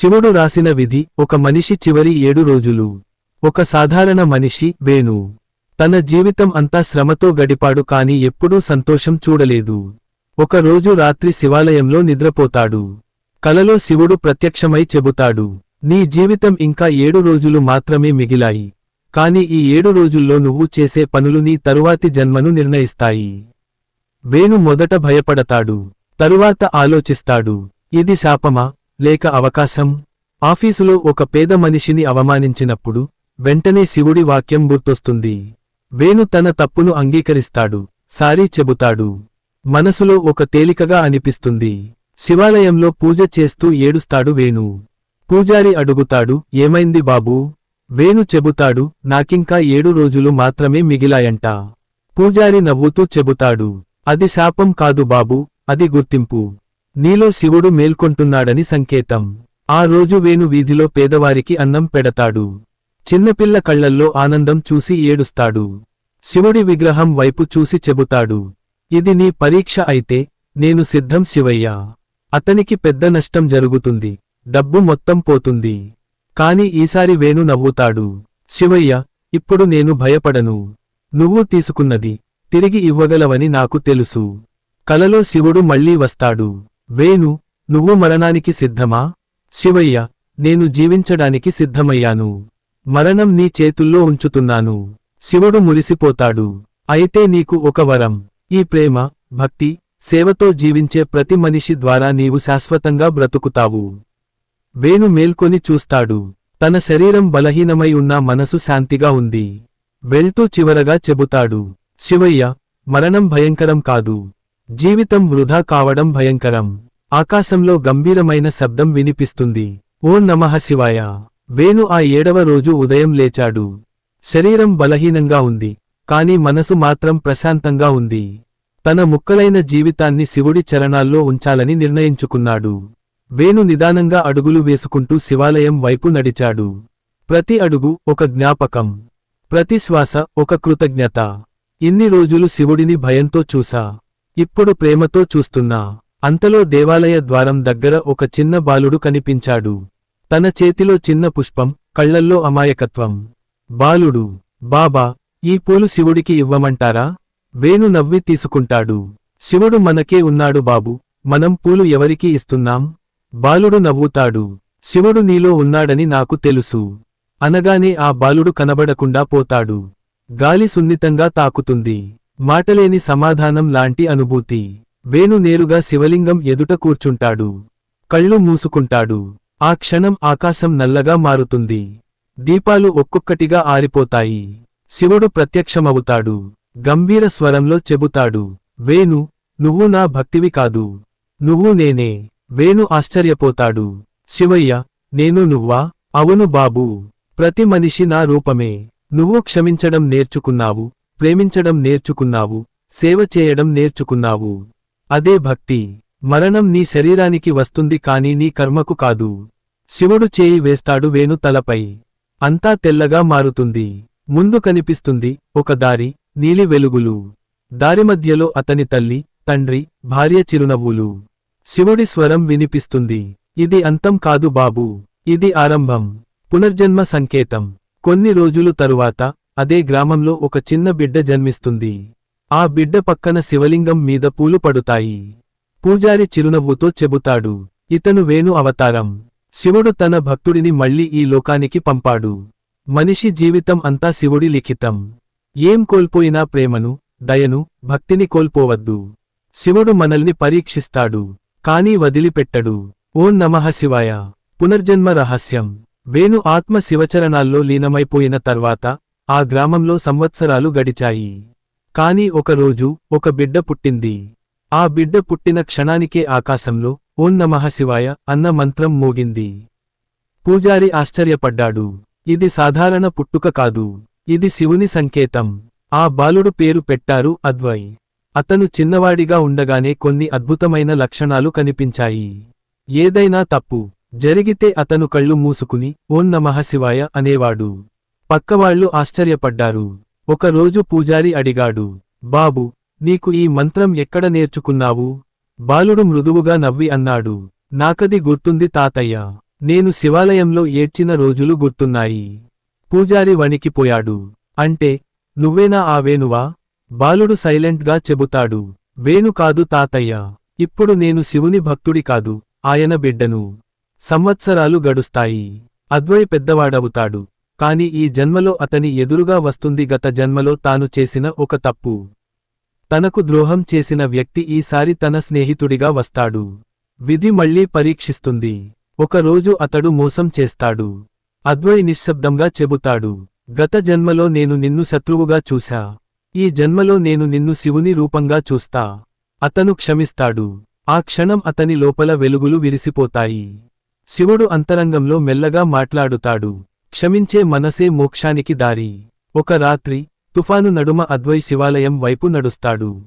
శివుడు రాసిన విధి ఒక మనిషి చివరి ఏడు రోజులు. ఒక సాధారణ మనిషి వేణు. తన జీవితం అంతా శ్రమతో గడిపాడు కాని ఎప్పుడూ సంతోషం చూడలేదు. ఒక రోజు రాత్రి శివాలయంలో నిద్రపోతాడు. కలలో శివుడు ప్రత్యక్షమై చెబుతాడు నీ జీవితం ఇంకా ఏడు రోజులు మాత్రమే మిగిలాయి. కాని ఈ ఏడు రోజుల్లో నువ్వు చేసే పనులు నీ తరువాతి జన్మను నిర్ణయిస్తాయి వేణు మొదట భయపడతాడు తరువాత ఆలోచిస్తాడు ఇది శాపమా? లేక అవకాశం? ఆఫీసులో ఒక పేద మనిషిని అవమానించినప్పుడు వెంటనే శివుడి వాక్యం గుర్తొస్తుంది. వేణు తన తప్పును అంగీకరిస్తాడు సారీ చెబుతాడు. మనసులో ఒక తేలికగా అనిపిస్తుంది. శివాలయంలో పూజ చేస్తూ ఏడుస్తాడు వేణు. పూజారి అడుగుతాడు ఏమైంది బాబూ వేణు చెబుతాడు నాకింకా ఏడు రోజులు మాత్రమే మిగిలాయంట. పూజారి నవ్వుతూ చెబుతాడు అది శాపం కాదు బాబు అది గుర్తింపు. నీలో శివుడు మేల్కొంటున్నాడని సంకేతం. ఆ రోజు వేణు వీధిలో పేదవారికి అన్నం పెడతాడు. చిన్నపిల్ల కళ్ళల్లో ఆనందం చూసి ఏడుస్తాడు. శివుడి విగ్రహం వైపు చూసి చెబుతాడు. ఇది నీ పరీక్ష అయితే నేను సిద్ధం శివయ్య. అతనికి పెద్ద నష్టం జరుగుతుంది. డబ్బు మొత్తం పోతుంది. కాని ఈసారి వేణు నవ్వుతాడు. శివయ్య ఇప్పుడు నేను భయపడను. నువ్వు తీసుకున్నది తిరిగి ఇవ్వగలవని నాకు తెలుసు. కలలో శివుడు మళ్ళీ వస్తాడు. వేణు నువ్వు మరణానికి సిద్ధమా? శివయ్య నేను జీవించడానికి సిద్ధమయ్యాను. మరణం నీ చేతుల్లో ఉంచుతున్నాను. శివుడు మురిసిపోతాడు. అయితే నీకు ఒక వరం. ఈ ప్రేమ భక్తి సేవతో జీవించే ప్రతి మనిషి ద్వారా నీవు శాశ్వతంగా బ్రతుకుతావు. వేణు మేల్కొని చూస్తాడు. తన శరీరం బలహీనమై ఉన్న మనసు శాంతిగా ఉంది. వెళ్తూ చివరగా చెబుతాడు. శివయ్య మరణం భయంకరం కాదు. జీవితం వృధా కావడం భయంకరం. ఆకాశంలో గంభీరమైన శబ్దం వినిపిస్తుంది. ఓ నమః శివాయ. వేణు ఆ ఏడవ రోజు ఉదయం లేచాడు. శరీరం బలహీనంగా ఉంది. కాని మనసు మాత్రం ప్రశాంతంగా ఉంది. తన ముక్కలైన జీవితాన్ని శివుడి చరణాల్లో ఉంచాలని నిర్ణయించుకున్నాడు. వేణు నిదానంగా అడుగులు వేసుకుంటూ శివాలయం వైపు నడిచాడు. ప్రతి అడుగు ఒక జ్ఞాపకం. ప్రతి శ్వాస ఒక కృతజ్ఞత. ఇన్ని రోజులు శివుడిని భయంతో చూసా. ఇప్పుడు ప్రేమతో చూస్తున్నా. అంతలో దేవాలయ ద్వారం దగ్గర ఒక చిన్న బాలుడు కనిపించాడు. తన చేతిలో చిన్న పుష్పం కళ్ళల్లో అమాయకత్వం. బాలుడు బాబా ఈ పూలు శివుడికి ఇవ్వమంటారా? వేణు నవ్వి తీసుకుంటాడు. శివుడు మనకే ఉన్నాడు బాబు మనం పూలు ఎవరికి ఇస్తున్నాం బాలుడు నవ్వుతాడు. శివుడు నీలో ఉన్నాడని నాకు తెలుసు. అనగానే ఆ బాలుడు కనబడకుండా పోతాడు. గాలి సున్నితంగా తాకుతుంది. మాటలేని సమాధానం లాంటి అనుభూతి. వేణు నేరుగా శివలింగం ఎదుట కూర్చుంటాడు. కళ్ళు మూసుకుంటాడు. ఆ క్షణం ఆకాశం నల్లగా మారుతుంది. దీపాలు ఒక్కొక్కటిగా ఆరిపోతాయి. శివుడు ప్రత్యక్షమవుతాడు. గంభీర స్వరంలో చెబుతాడు. వేణు నువ్వు నా భక్తివి కాదు. నువ్వు నేనే. వేణు ఆశ్చర్యపోతాడు. శివయ్య నేను నువ్వా? అవును బాబూ. ప్రతి మనిషి నా రూపమే. నువ్వు క్షమించడం నేర్చుకున్నావు. ప్రేమించడం నేర్చుకున్నావు సేవ చేయడం నేర్చుకున్నావు. అదే భక్తి. మరణం నీ శరీరానికి వస్తుంది కాని నీ కర్మకు కాదు. శివుడు చేయి వేస్తాడు వేణు తలపై. అంతా తెల్లగా మారుతుంది. ముందు కనిపిస్తుంది ఒక దారి నీలి వెలుగులు. దారి మధ్యలో అతని తల్లి తండ్రి భార్య చిరునవ్వులు. శివుడి స్వరం వినిపిస్తుంది. ఇది అంతం కాదు బాబూ. ఇది ఆరంభం. పునర్జన్మ సంకేతం. కొన్ని రోజులు తరువాత అదే గ్రామంలో ఒక చిన్న బిడ్డ జన్మిస్తుంది. ఆ బిడ్డ పక్కన శివలింగం మీద పూలు పడుతాయి. పూజారి చిరునవ్వుతో చెబుతాడు ఇతను వేణు అవతారం. శివుడు తన భక్తుడిని మళ్ళీ ఈ లోకానికి పంపాడు. మనిషి జీవితం అంతా శివుడి లిఖితం. ఏం కోల్పోయినా ప్రేమను దయను భక్తిని కోల్పోవద్దు. శివుడు మనల్ని పరీక్షిస్తాడు కానీ వదిలిపెట్టడు. ఓం నమః శివాయ. పునర్జన్మ రహస్యం. వేణు ఆత్మ శివచరణాల్లో లీనమైపోయిన తర్వాత ఆ గ్రామంలో సంవత్సరాలు గడిచాయి. కాని ఒకరోజు ఒక బిడ్డ పుట్టింది. ఆ బిడ్డ పుట్టిన క్షణానికే ఆకాశంలో ఓం నమః శివాయ అన్న మంత్రం మోగింది. పూజారి ఆశ్చర్యపడ్డాడు. ఇది సాధారణ పుట్టుక కాదు. ఇది శివుని సంకేతం. ఆ బాలుడు పేరు పెట్టారు అద్వై. అతను చిన్నవాడిగా ఉండగానే కొన్ని అద్భుతమైన లక్షణాలు కనిపించాయి. ఏదైనా తప్పు జరిగితే అతను కళ్ళు మూసుకుని ఓం నమః శివాయ అనేవాడు. పక్కవాళ్ళు ఆశ్చర్యపడ్డారు. ఒకరోజు పూజారి అడిగాడు బాబు నీకు ఈ మంత్రం ఎక్కడ నేర్చుకున్నావు? బాలుడు మృదువుగా నవ్వి అన్నాడు నాకది గుర్తుంది తాతయ్య నేను శివాలయంలో ఏడ్చిన రోజులు గుర్తున్నాయి. పూజారి వణికిపోయాడు అంటే నువ్వేనా ఆ వేణువా? బాలుడు సైలెంట్గా చెబుతాడు వేణు కాదు తాతయ్య ఇప్పుడు నేను శివుని భక్తుడి కాదు ఆయన బిడ్డను. సంవత్సరాలు గడుస్తాయి. అద్వై పెద్దవాడవుతాడు. కాని ఈ జన్మలో అతని ఎదురుగా వస్తుంది గత జన్మలో తాను చేసిన ఒక తప్పు. తనకు ద్రోహం చేసిన వ్యక్తి ఈసారి తన స్నేహితుడిగా వస్తాడు. విధి మళ్ళీ పరీక్షిస్తుంది. ఒకరోజు అతడు మోసం చేస్తాడు. అద్వై నిశ్శబ్దంగా చెబుతాడు. గత జన్మలో నేను నిన్ను శత్రువుగా చూశా. ఈ జన్మలో నేను నిన్ను శివుని రూపంగా చూస్తా. అతను క్షమిస్తాడు. ఆ క్షణం అతని లోపల వెలుగులు విరిసిపోతాయి. శివుడు అంతరంగంలో మెల్లగా మాట్లాడుతాడు. క్షమించే మనసే మోక్షానికి దారి. ఒక రాత్రి తుఫాను నడుమ అద్వై శివాలయం వైపు నడుస్తాడు.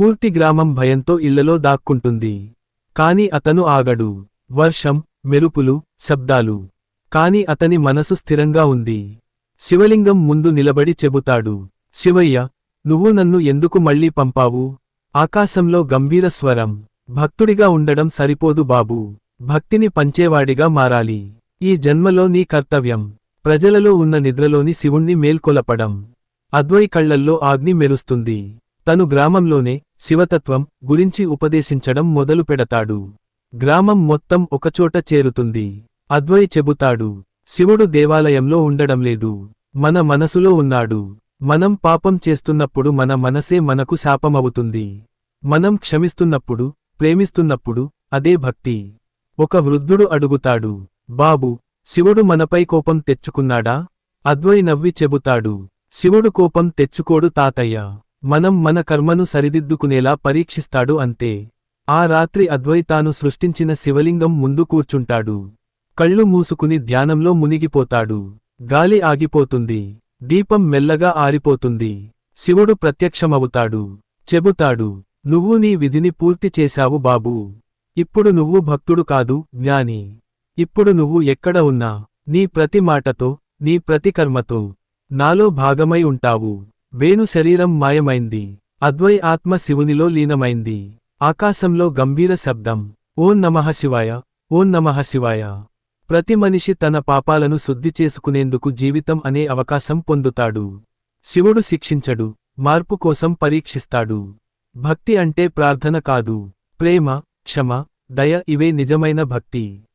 పూర్తి గ్రామం భయంతో ఇళ్ళలో దాక్కుంటుంది. కాని అతను ఆగడు. వర్షం మెరుపులు శబ్దాలు. కాని అతని మనసు స్థిరంగా ఉంది. శివలింగం ముందు నిలబడి చెబుతాడు. శివయ్య నువ్వు నన్ను ఎందుకు మళ్ళీ పంపావు? ఆకాశంలో గంభీర స్వరం. భక్తుడిగా ఉండడం సరిపోదు బాబూ. భక్తిని పంచేవాడిగా మారాలి. ఈ జన్మలో నీ కర్తవ్యం. ప్రజలలో ఉన్న నిద్రలోని శివుణ్ణి మేల్కొలపడం. అద్వై కళ్ళల్లో ఆగ్ని మెరుస్తుంది. తను గ్రామంలోనే శివతత్వం గురించి ఉపదేశించడం మొదలు పెడతాడు. గ్రామం మొత్తం ఒకచోట చేరుతుంది. అద్వై చెబుతాడు శివుడు దేవాలయంలో ఉండడం లేదు. మన మనసులో ఉన్నాడు. మనం పాపం చేస్తున్నప్పుడు మన మనసే మనకు శాపమవుతుంది. మనం క్షమిస్తున్నప్పుడు ప్రేమిస్తున్నప్పుడు అదే భక్తి ఒక వృద్ధుడు అడుగుతాడు బాబు శివుడు మనపై కోపం తెచ్చుకున్నాడా? అద్వై నవ్వి చెబుతాడు శివుడు కోపం తెచ్చుకోడు తాతయ్య. మనం మన కర్మను సరిదిద్దుకునేలా పరీక్షిస్తాడు అంతే. ఆ రాత్రి అద్వై తాను సృష్టించిన శివలింగం ముందు కూర్చుంటాడు. కళ్ళు మూసుకుని ధ్యానంలో మునిగిపోతాడు. గాలి ఆగిపోతుంది. దీపం మెల్లగా ఆరిపోతుంది. శివుడు ప్రత్యక్షమవుతాడు. చెబుతాడు నువ్వు నీ విధిని పూర్తి చేశావు బాబూ. ఇప్పుడు నువ్వు భక్తుడు కాదు జ్ఞాని. ఇప్పుడు నువ్వు ఎక్కడ ఉన్నా నీ ప్రతి మాటతో నీ ప్రతి కర్మతో నాలో భాగమై ఉంటావు. వేణు శరీరం మాయమైంది. అద్వై ఆత్మ శివునిలో లీనమైంది. ఆకాశంలో గంభీర శబ్దం. ఓం నమః శివాయ ఓం నమః శివాయ. ప్రతి మనిషి తన పాపాలను శుద్ధి చేసుకునేందుకు జీవితం అనే అవకాశం పొందుతాడు. శివుడు శిక్షించడు మార్పు కోసం పరీక్షిస్తాడు. భక్తి అంటే ప్రార్థన కాదు. ప్రేమ క్షమ దయ ఇవే నిజమైన భక్తి.